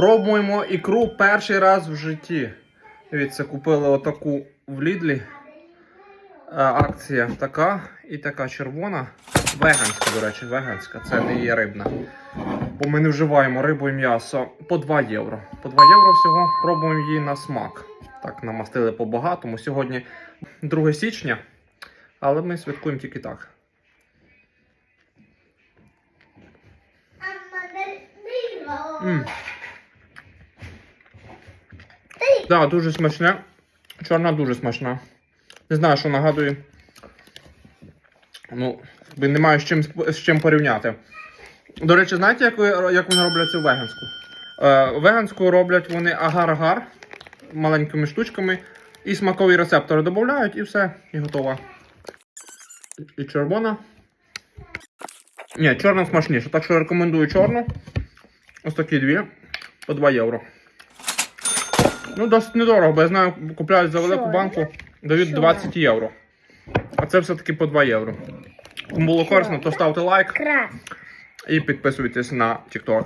Пробуємо ікру перший раз в житті. Дивіться, купили отаку в Лідлі. Е, Акція така і така червона. Веганська, до речі, веганська. Це не є рибна. Бо ми не вживаємо рибу і м'ясо по 2 євро. По 2 євро всього пробуємо її на смак. Так, намастили по-багатому. Сьогодні 2 січня, але ми святкуємо тільки так. М. Да, дуже смачне. Чорна дуже смачна. Не знаю, що нагадує. Ну, немає з чим, з чим порівняти. До речі, знаєте, як, як вони роблять цю веганську? Е, веганську роблять вони агар-агар маленькими штучками і смакові рецептори додають, і все, і готово. І червона. Ні, чорна смачніша. Так що рекомендую чорну. Ось такі дві по 2 євро. Ну, досить недорого, бо я знаю, купляють за велику Що? банку, дають Що? 20 євро. А це все-таки по 2 євро. Кому було корисно, то ставте лайк Крас. і підписуйтесь на TikTok.